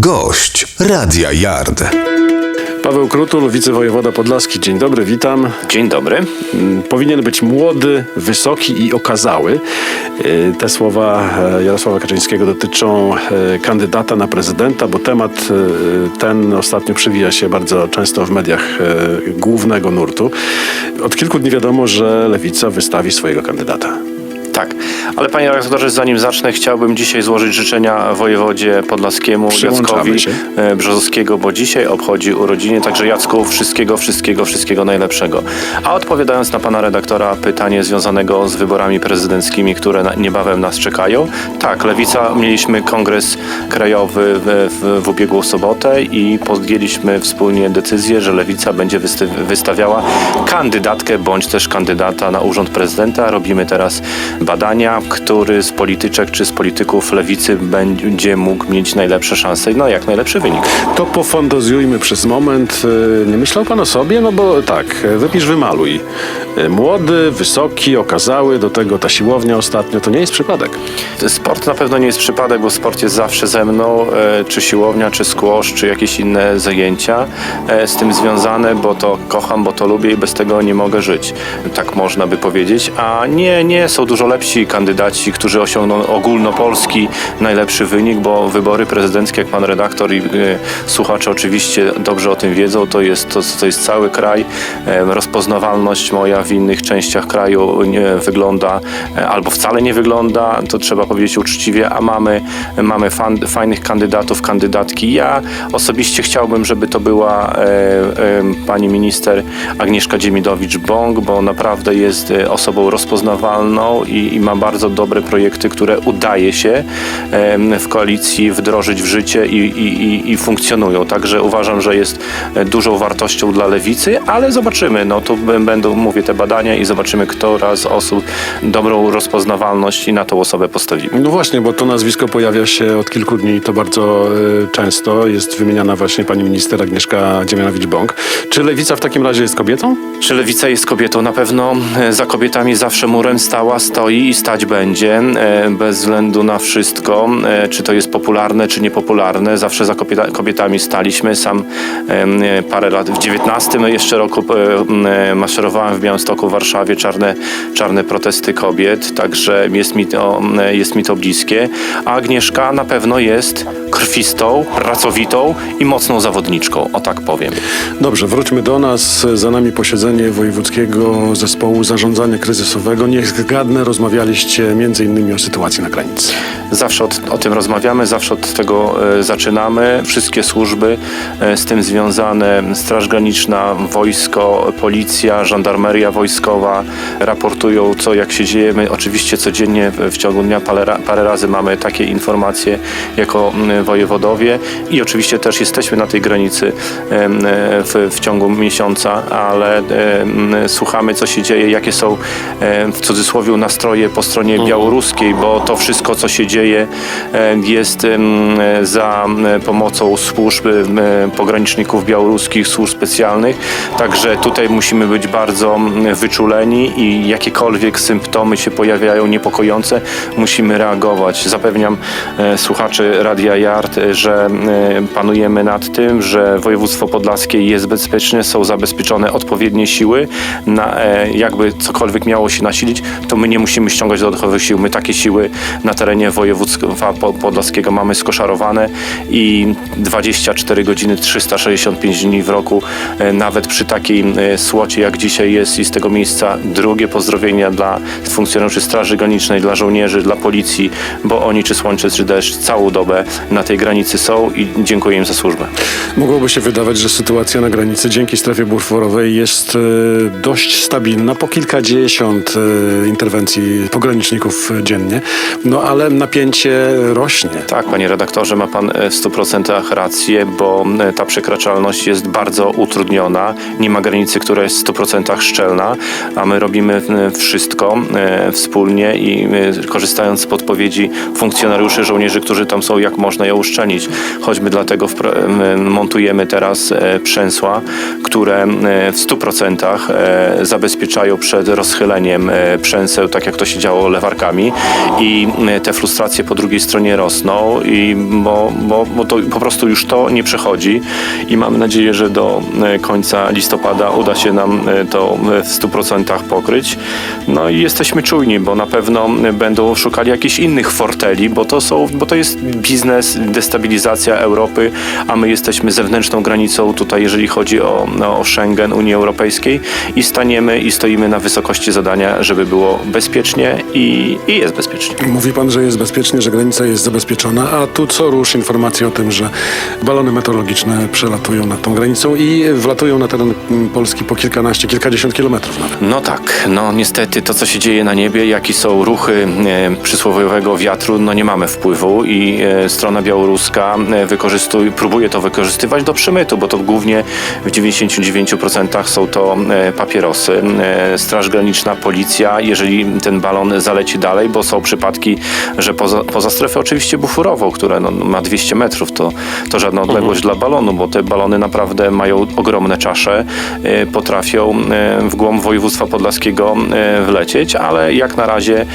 Gość Radia Yard. Paweł Krutul, wicewojewoda podlaski. Dzień dobry, witam. Dzień dobry. Mm, Powinien być młody, wysoki i okazały. Y, Te słowa e, Jarosława Kaczyńskiego dotyczą e, kandydata na prezydenta, bo temat e, ten ostatnio przewija się bardzo często w mediach głównego nurtu. Od kilku dni wiadomo, że Lewica wystawi swojego kandydata. Tak, ale panie redaktorze, zanim zacznę, chciałbym dzisiaj złożyć życzenia wojewodzie podlaskiemu Jackowi się. e, Brzozowskiego, bo dzisiaj obchodzi urodziny, także Jacku wszystkiego, wszystkiego, wszystkiego najlepszego. A odpowiadając na pana redaktora pytanie związanego z wyborami prezydenckimi, które niebawem nas czekają, tak, Lewica, mieliśmy kongres krajowy w, w, w ubiegłą sobotę i podjęliśmy wspólnie decyzję, że Lewica będzie wystawiała kandydatkę bądź też kandydata na urząd prezydenta. Robimy teraz badania, który z polityczek czy z polityków lewicy będzie mógł mieć najlepsze szanse na jak najlepszy wynik. To pofantazjujmy przez moment. E, Nie myślał pan o sobie? No bo tak, e, wypisz, wymaluj. E, Młody, wysoki, okazały, do tego ta siłownia ostatnio. To nie jest przypadek. Sport na pewno nie jest przypadek, bo sport jest zawsze ze mną, czy siłownia, czy squash, czy jakieś inne zajęcia z tym związane, bo to kocham, bo to lubię i bez tego nie mogę żyć. Tak można by powiedzieć. A nie, nie, są dużo lepsi kandydaci, którzy osiągną ogólnopolski najlepszy wynik, bo wybory prezydenckie, jak pan redaktor i e, słuchacze oczywiście dobrze o tym wiedzą, to jest, to, to jest cały kraj. E, rozpoznawalność moja w innych częściach kraju wygląda e, albo wcale nie wygląda, to trzeba powiedzieć uczciwie, a mamy, mamy fan, fajnych kandydatów, kandydatki. Ja osobiście chciałbym, żeby to była e, e, pani minister Agnieszka Dziemidowicz-Bąk, bo naprawdę jest osobą rozpoznawalną i, i ma bardzo dobre projekty, które udaje się w koalicji wdrożyć w życie i, i, i, funkcjonują. Także uważam, że jest e, dużą wartością dla lewicy, ale zobaczymy. No tu będą, mówię, te badania i zobaczymy, która z osób dobrą rozpoznawalność i na tą osobę postawimy. No właśnie, bo to nazwisko pojawia się od kilku dni i to bardzo e, często. Jest wymieniana właśnie pani minister Agnieszka Dziemianowicz-Bąk. Czy Lewica w takim razie jest kobietą? Czy lewica jest kobietą? Na pewno e, za kobietami zawsze murem stała, stoi i stać będzie, e, bez względu na wszystko, e, czy to jest popularne, czy niepopularne. Zawsze za kobieta, kobietami staliśmy. Sam e, parę lat, w 19 jeszcze roku maszerowałem w Białymstoku, w Warszawie, czarne, czarne protesty kobiet, także jest mi, to, jest mi to bliskie. A Agnieszka na pewno jest krwistą, pracowitą i mocną zawodniczką, o tak powiem. Dobrze, wróćmy do nas. Za nami posiedzenie Wojewódzkiego Zespołu Zarządzania Kryzysowego. Niech zgadnę, rozmawialiście między innymi o sytuacji na granicy. Zawsze od, o tym rozmawiamy, zawsze od tego e, zaczynamy. Wszystkie służby e, z tym związane, Straż Graniczna, wojsko, policja, żandarmeria wojskowa raportują co jak się dzieje. My oczywiście codziennie w, ciągu dnia parę, parę razy mamy takie informacje jako wojewodowie i oczywiście też jesteśmy na tej granicy e, w, w ciągu miesiąca, ale słuchamy co się dzieje, jakie są w cudzysłowie nastroje po stronie białoruskiej, bo to wszystko co się dzieje e, jest em, za em, pomocą służb pograniczników białoruskich, służb specjalnych. Także tutaj musimy być bardzo wyczuleni i jakiekolwiek symptomy się pojawiają niepokojące, musimy reagować. Zapewniam e, słuchaczy Radia Yard, e, że e, panujemy nad tym, że województwo podlaskie jest bezpieczne, są zabezpieczone odpowiednie siły. Na, e, jakby cokolwiek miało się nasilić, to my nie musimy ściągać dodatkowych sił. My takie siły na terenie województwa po- podlaskiego mamy skoszarowane i 24 godziny, 365 dni w roku, e, nawet przy takiej e, słocie jak dzisiaj jest i z tego miejsca drugie pozdrowienia dla funkcjonariuszy Straży Granicznej, dla żołnierzy, dla policji, bo oni czy słońce, czy deszcz całą dobę na tej granicy są i dziękuję im za służbę. Mogłoby się wydawać, że sytuacja na granicy dzięki strefie buforowej jest e, dość stabilna, po kilkadziesiąt interwencji pograniczników dziennie, no ale napięcie rośnie. Tak, panie redaktorze, ma pan e, w 100% rację, bo e, ta przekraczalność jest bardzo utrudniona. Nie ma granicy, która jest w 100% szczelna, a my robimy e, wszystko wspólnie i korzystając z podpowiedzi funkcjonariuszy, żołnierzy, którzy tam są, jak można ją uszczelnić. Choćby dlatego montujemy teraz przęsła, które w 100% e, zabezpieczają przed rozchyleniem przęseł, tak jak jak to się działo lewarkami i e, te frustracje po drugiej stronie rosną, i bo, bo, bo to po prostu już to nie przechodzi i mamy nadzieję, że do e, końca listopada uda się nam e, to w 100% pokryć. No i jesteśmy czujni, bo na pewno będą szukali jakichś innych forteli, bo to, są, bo to jest biznes, destabilizacja Europy, a my jesteśmy zewnętrzną granicą tutaj, jeżeli chodzi o, no, o Schengen Unii Europejskiej i staniemy i stoimy na wysokości zadania, żeby było bezpiecznie i, i jest bezpiecznie. Mówi pan, że jest bezpiecznie, że granica jest zabezpieczona, a tu co rusz informacje o tym, że balony meteorologiczne przelatują nad tą granicą i wlatują na teren mm, Polski po kilkanaście, kilkadziesiąt kilometrów nawet. No tak, no niestety to, co się dzieje na niebie, jakie są ruchy e, przysłowiowego wiatru, no nie mamy wpływu i e, strona białoruska e, wykorzystuje, próbuje to wykorzystywać do przemytu, bo to głównie w 99% są to e, papierosy. E, Straż Graniczna, policja, jeżeli ten balon zaleci dalej, bo są przypadki, że poza, poza strefę oczywiście bufurową, która no, ma 200 metrów, to, to żadna odległość dla balonu, bo te balony naprawdę mają ogromne czasze, e, potrafią e, w głąb województwa podlaskiego e, wlecieć, ale jak na razie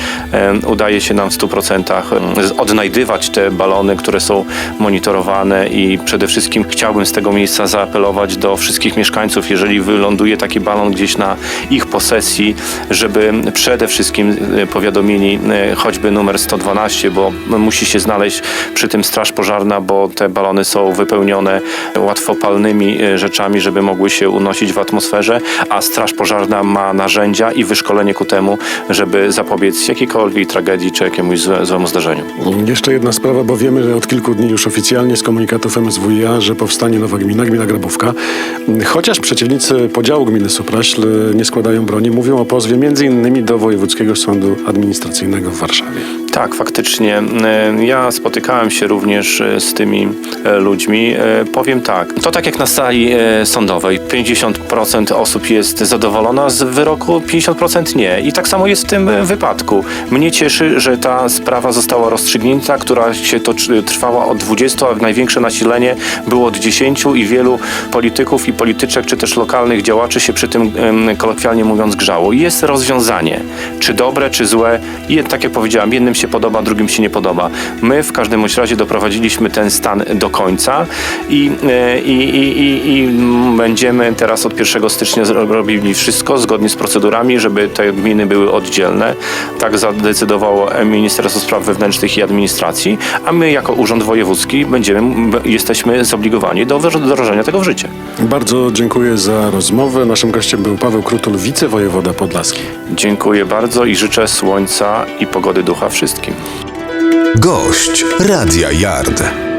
udaje się nam w 100% z- odnajdywać te balony, które są monitorowane i przede wszystkim chciałbym z tego miejsca zaapelować do wszystkich mieszkańców, jeżeli wyląduje taki balon gdzieś na ich posesji, żeby przede wszystkim e, powiadomili e, choćby numer 112, bo musi się znaleźć przy tym straż pożarna, bo te balony są wypełnione łatwopalnymi e, rzeczami, żeby mogły się unosić w atmosferze, a straż pożarna ma narzędzia i wyszkolenie ku temu, żeby zapobiec jakiejkolwiek tragedii czy jakiemuś złe, złemu zdarzeniu. Jeszcze jedna sprawa, bo wiemy, że od kilku dni już oficjalnie z komunikatów MSWiA, że powstanie nowa gmina, gmina Grabówka. Chociaż przeciwnicy podziału gminy Supraśl nie składają broni, mówią o pozwie innymi do Wojewódzkiego Sądu Administracyjnego w Warszawie. Tak, faktycznie. E, Ja spotykałem się również e, z tymi e, ludźmi. Powiem tak, to tak jak na sali sądowej. 50% osób jest zadowolona z wyroku, 50% nie. I tak samo jest w tym wypadku. Mnie cieszy, że ta sprawa została rozstrzygnięta, która się to trwała od 20, a największe nasilenie było od 10 i wielu polityków i polityczek, czy też lokalnych działaczy się przy tym, kolokwialnie mówiąc, grzało. Jest rozwiązanie. Czy dobre, czy złe. I tak jak powiedziałam, jednym się podoba, drugim się nie podoba. My w każdym razie doprowadziliśmy ten stan do końca i, e, i, i, i, będziemy teraz od 1 stycznia robili wszystko zgodnie z procedurami, żeby te gminy były oddzielne. Tak zadecydowało Ministerstwo Spraw Wewnętrznych i Administracji, a my jako Urząd Wojewódzki będziemy, jesteśmy zobligowani do wdro- wdrożenia tego w życie. Bardzo dziękuję za rozmowę. Naszym gościem był Paweł Krutul, wicewojewoda podlaski. Dziękuję bardzo i życzę słońca i pogody ducha wszystkim. Gość Radia Yard.